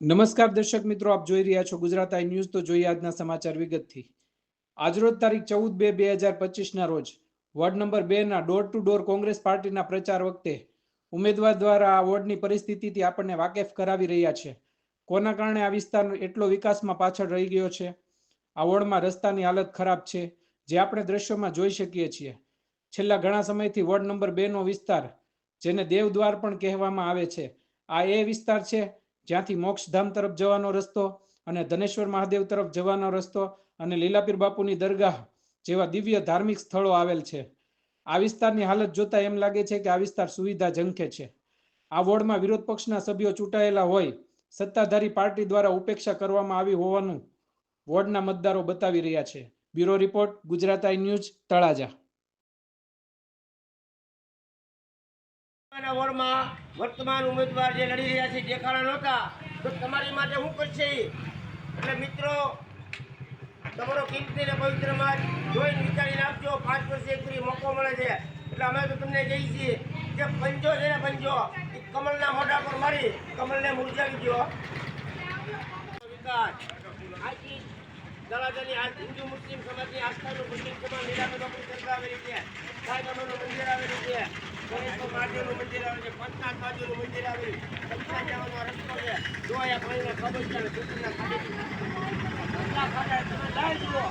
નમસ્કાર દર્શક મિત્રો, આપ જોઈ રહ્યા છો ગુજરાત આઈ ન્યૂઝ. તો જોઈએ આજના સમાચાર વિગતથી. આજરોજ તારીખ ચૌદ બે બે હજાર પચીસના રોજ વોર્ડ નંબર બેના ડોર ટુ ડોર કોંગ્રેસ પાર્ટીના પ્રચાર વખતે ઉમેદવાર દ્વારા આ વોર્ડની પરિસ્થિતિથી આપણને વાકેફ કરાવી રહ્યા છે. કોના કારણે આ વિસ્તાર એટલો વિકાસમાં પાછળ રહી ગયો છે? આ વોર્ડમાં રસ્તાની હાલત ખરાબ છે, જે આપણે દ્રશ્યોમાં જોઈ શકીએ છીએ. છેલ્લા ઘણા સમયથી વોર્ડ નંબર બેનો વિસ્તાર, જેને દેવદ્વાર પણ કહેવામાં આવે છે, આ એ વિસ્તાર છે જ્યાંથી મોક્ષધામ તરફ જવાનો રસ્તો અને ધનેશ્વર મહાદેવ તરફ જવાનો રસ્તો અને લીલાપીર બાપુની દરગાહ જેવા દિવ્ય ધાર્મિક સ્થળો આવેલ છે. આ વિસ્તારની હાલત જોતા એમ લાગે છે કે આ વિસ્તાર સુવિધા ઝંખે છે. આ વોર્ડમાં વિરોધ પક્ષના સભ્યો ચૂંટાયેલા હોય સત્તાધારી પાર્ટી દ્વારા ઉપેક્ષા કરવામાં આવી હોવાનું વોર્ડના મતદારો બતાવી રહ્યા છે. Bureau report, Gujarat I news, Talaja. વોર્ડમાં વર્તમાન ઉમેદવાર જે લડી રહ્યા છે, દેખાડા નહોતા. તો તમારી માટે શું કરશે? એટલે મિત્રો, તમારો કિંમતી ને પવિત્ર માર્ગ જોઈને વિચારીને આપજો પાંચ વર્ષે એક મોકો મળે છે. એટલે અમે તો તમને કહીએ છીએ કે પંજો છે ને પંજો, એ કમલના મોઢા પર મારી, કમલને મુરઝાવી દો વિકાસ. આથી તળાજાની આ હિન્દુ મુસ્લિમ સમાજની આસ્થાનું મુસ્લિમ કુમાર લીલાબેન બાપુની આવેલી છે. સાંઈ મંદિર આવેલું ગણેશ મહાદેવનું મંદિર આવે છે પંચનાથ બાજુનું મંદિર આવે છે. જો અહીંયા પાણીના કબજ છે તમે લાઈ જુઓ.